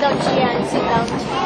down siya. Sit down.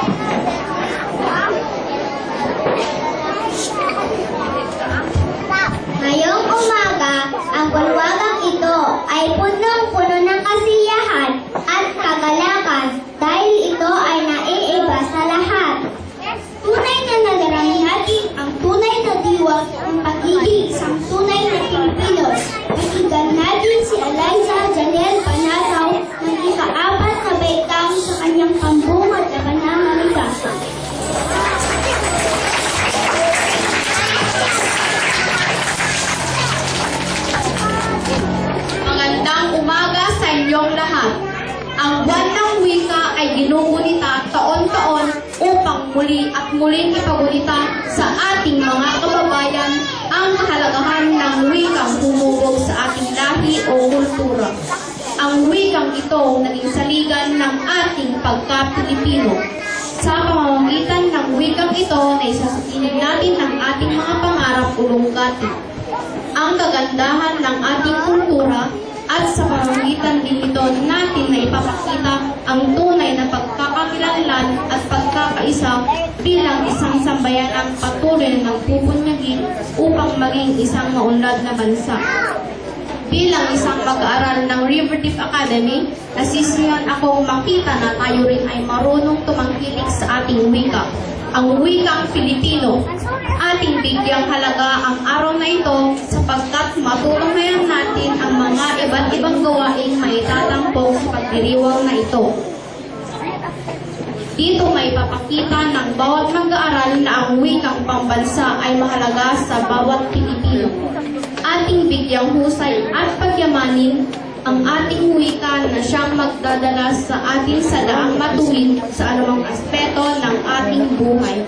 Ang buwan ng wika ay ginugunita taon-taon upang muli at muling ipagunita sa ating mga kababayan ang kahalagahan ng wikang humubog sa ating lahi o kultura. Ang wikang ito naging saligan ng ating pagka-Pilipino. Sa pamamagitan ng wikang ito na isasatinin natin ang ating mga pangarap o lunggatin ang kagandahan ng ating kultura at sa pamamagitan din ito natin ang tunay na pagkakakilanlan at pagkakaisa bilang isang sambayanang patuloy na nagpupunyagi upang maging isang maunlad na bansa. Bilang isang mag-aaral ng Riverdeep Academy, nasisiyan akong makita na tayo rin ay marunong tumangkilik sa ating wika, ang wikang Filipino. Ating bigyang halaga ang araw na ito sapagkat matulungan pagdiriwang na ito. Dito may papakita ng bawat mag-aaral na ang wikang pambansa ay mahalaga sa bawat Pilipino. Ating bigyang husay at pagyamanin ang ating wika na siyang magdadala sa atin sa daang matuwid sa anumang aspeto ng ating buhay.